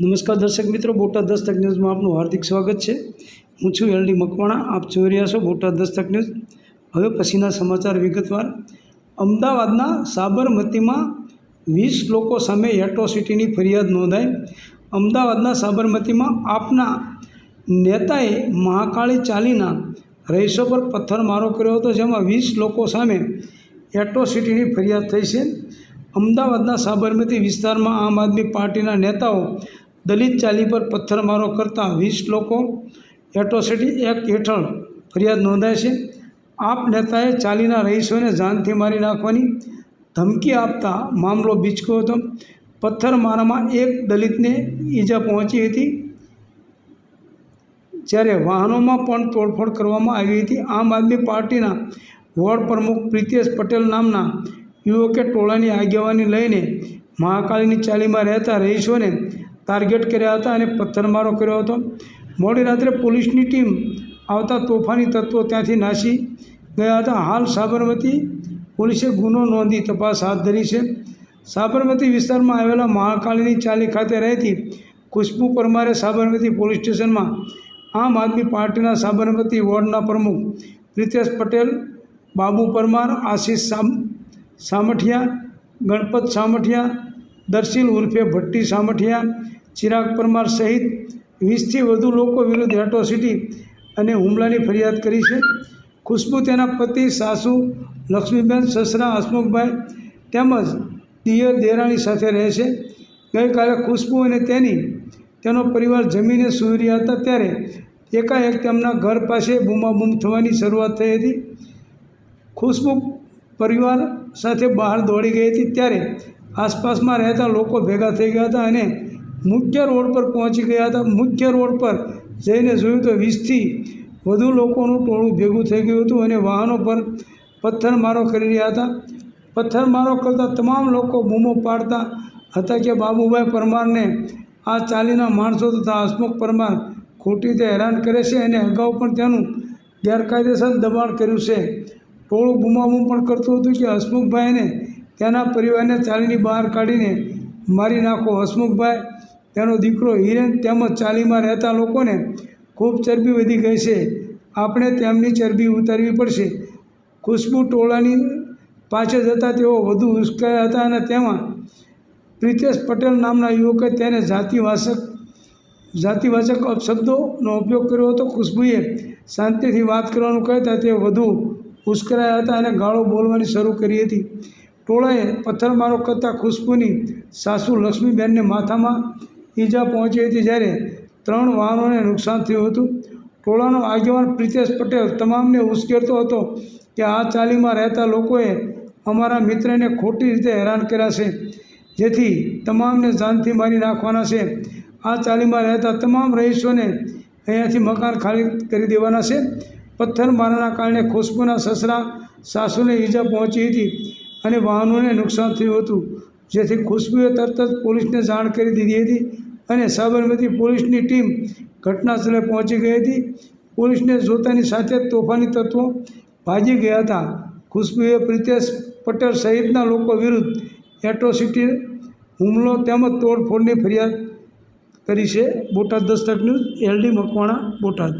નમસ્કાર દર્શક મિત્રો, બોટાદ દસ્તક ન્યૂઝમાં આપનું હાર્દિક સ્વાગત છે. હું છું એલડી મકવાણા, આપ જોઈ રહ્યા છો બોટાદ દસ્તક ન્યૂઝ. હવે પછીના સમાચાર વિગતવાર. અમદાવાદના સાબરમતીમાં વીસ લોકો સામે એટ્રોસિટીની ફરિયાદ નોંધાઈ. અમદાવાદના સાબરમતીમાં આપના નેતાએ મહાકાળી ચાલીના રહીશો પર પથ્થરમારો કર્યો હતો, જેમાં વીસ લોકો સામે એટ્રોસિટીની ફરિયાદ થઈ છે. અમદાવાદના સાબરમતી વિસ્તારમાં આમ આદમી પાર્ટીના નેતાઓ દલિત ચાલી પર પથ્થરમારો કરતા વીસ લોકો એટ્રોસિટી એક્ટ હેઠળ ફરિયાદ નોંધાય છે. આપ નેતાએ ચાલીના રહીશોને જાનથી મારી નાખવાની ધમકી આપતા મામલો બીચક્યો હતો. પથ્થરમારામાં એક દલિતને ઈજા પહોંચી હતી. જ્યારે વાહનોમાં પણ તોડફોડ કરવામાં આવી હતી, આમ આદમી પાર્ટીના વોર્ડ પ્રમુખ પ્રિતેશ પટેલ નામના યુવકે ટોળાની આગેવાની લઈને મહાકાળીની ચાલીમાં રહેતા રહીશોને ટાર્ગેટ કર્યા હતા અને પથ્થરમારો કર્યો હતો. મોડી રાત્રે પોલીસની ટીમ આવતા તોફાની તત્વો ત્યાંથી નાસી ગયા હતા. હાલ સાબરમતી પોલીસે ગુનો નોંધી તપાસ હાથ ધરી છે. સાબરમતી વિસ્તારમાં આવેલા મહાકાળીની ચાલી ખાતે રહેતી ખુશ્બુ પરમારે સાબરમતી પોલીસ સ્ટેશનમાં આમ આદમી પાર્ટીના સાબરમતી વોર્ડના પ્રમુખ પ્રિતેશ પટેલ, બાબુ પરમાર, આશીષ સામ સામઠિયા ગણપત સામઠિયા દર્શીલ ઉર્ફે ભટ્ટી સામઠિયા, ચિરાગ પરમાર સહિત વીસથી વધુ લોકો વિરુદ્ધ એટ્રોસિટી અને હુમલાની ફરિયાદ કરી છે. ખુશ્બુ તેના પતિ, સાસુ, લક્ષ્મીબેન, સસરા, હસમુખભાઈ તેમજ દિયર દેરાણી સાથે રહે છે. ગઈકાલે ખુશ્બુ અને તેની, તેનો પરિવાર જમીને સૂઈ હતા ત્યારે એકાએક તેમના ઘર પાસે બૂમાબૂમ થવાની શરૂઆત થઈ હતી. ખુશ્બુ પરિવાર સાથે બહાર દોડી ગઈ હતી ત્યારે આસપાસમાં રહેતા લોકો ભેગા થઈ ગયા હતા અને મુખ્ય રોડ પર પહોંચી ગયા હતા. મુખ્ય રોડ પર જઈને જોયું તો વીસથી વધુ લોકોનું ટોળું ભેગું થઈ ગયું હતું અને વાહનો પર પથ્થરમારો કરી રહ્યા હતા. પથ્થરમારો કરતા તમામ લોકો બૂમો પાડતા હતા કે, બાબુભાઈ પરમારને આ ચાલીના માણસો તથા હસમુખ પરમાર ખોટી રીતે હેરાન કરે છે અને અગાઉ પણ તેનું ગેરકાયદેસર દબાણ કર્યું છે. ટોળું બૂમાબૂમ પણ કરતું હતું કે, હસમુખભાઈને તેના પરિવારને ચાલીની બહાર કાઢીને મારી નાખો હસમુખભાઈ. તેનો દીકરો હિરેન તેમજ ચાલીમાં રહેતા લોકોને ખૂબ ચરબી વધી ગઈ છે. આપણે તેમની ચરબી ઉતારવી પડશે. ખુશ્બુ ટોળાની પાછળ જતાં તેઓ વધુ ઉશ્કેરાયા હતા અને તેમાં પ્રિતેશ પટેલ નામના યુવકે તેને જાતિવાચક જાતિવાચક અપશબ્દોનો ઉપયોગ કર્યો હતો. ખુશ્બુએ શાંતિથી વાત કરવાનું કહેતા તે વધુ ઉશ્કેરાયા હતા અને ગાળો બોલવાની શરૂ કરી હતી. ટોળાએ પથ્થરમારો કરતાં ખુશ્બુની સાસુ લક્ષ્મીબેનને માથામાં ઈજા પહોંચી હતી જ્યારે ત્રણ વાહનોને નુકસાન થયું હતું. ટોળાનો આગેવાન પ્રિતેશ પટેલ તમામને ઉશ્કેરતો હતો કે આ ચાલીમાં રહેતા લોકોએ અમારા મિત્રને ખોટી રીતે હેરાન કર્યા છે. જેથી તમામને જાનથી મારી નાખવાના છે. આ ચાલીમાં રહેતા તમામ રહીશોને અહીંયાથી મકાન ખાલી કરી દેવાના છે. પથ્થરમારાના કારણે ખુશ્બુના સસરા સાસુને ઈજા પહોંચી હતી. અને વાહનોને નુકસાન થયું હતું. જેથી ખુશ્બુએ તરત જ પોલીસને જાણ કરી દીધી હતી અને સાબરમતી પોલીસની ટીમ ઘટના સ્થળે પહોંચી ગઈ હતી. પોલીસને જોતાની સાથે તોફાની તત્વો ભાજી ગયા હતા. ખુશ્બુએ પ્રિતેશ પટેલ સહિતના લોકો વિરુદ્ધ એટ્રોસિટી હુમલો તેમજ તોડફોડની ફરિયાદ કરી છે. Botad Dastak news, LD Makwana, Botad.